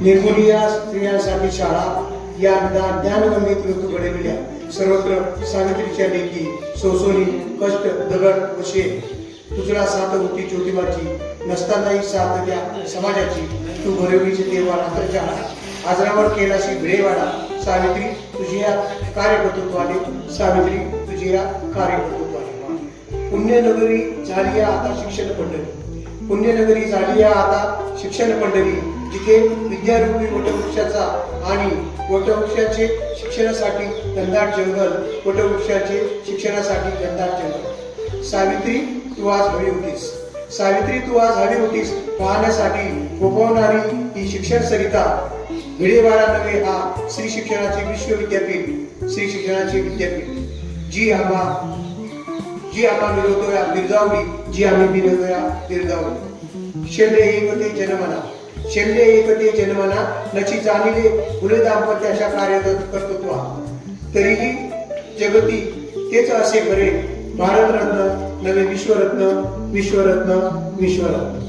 निर्मूलिया स्त्रियांसाठी शाळा या ज्ञा- कृती ऋतू घडविल्या सर्वत्र सावित्रीच्या लेखी सोसोनी कष्ट दगड वशे शेत तुझला साथ होती ज्योतिबाची नसतानाही साथ द्या समाजाची तू भरवलीची देवा रात्रच्या आजरावर केलाशी भिडेवाडा सावित्री तुझी या कार्यकर्तृत्वाने. सावित्री तुझी या कार्यकर्तृत्वाने. पुण्यनगरी झाली आता शिक्षण पंढरी पुण्यनगरी झाली आता शिक्षण मंडळी जिथे विद्यारूपी वटवृक्षाचा आणि वटवृक्षाचे शिक्षणासाठी घनदाट जंगल वटवृक्षाचे शिक्षणासाठी घनदाट जंगल. सावित्री तू आज हवी होतीस. सावित्री तू आज हवी होतीस पाहण्यासाठी फोपवणारी ही शिक्षण सरिता. भिडेवाडा नवे हा श्री शिक्षणाचे विश्व विद्यापीठ श्री शिक्षणाचे विद्यापीठ. जी आम्हा जी आपण मिळवतोय बिरजावली जी आम्ही मिळवतोय बिरजावली शेंडे एकते जनमना शेंडे एकते जनमना नची जाणीले फुले दाम्पत्य अशा कार्य कर्तृत्व तरीही जगती तेच असे करे भारतरत्न नवे विश्वरत्न विश्वरत्न विश्वरत्न.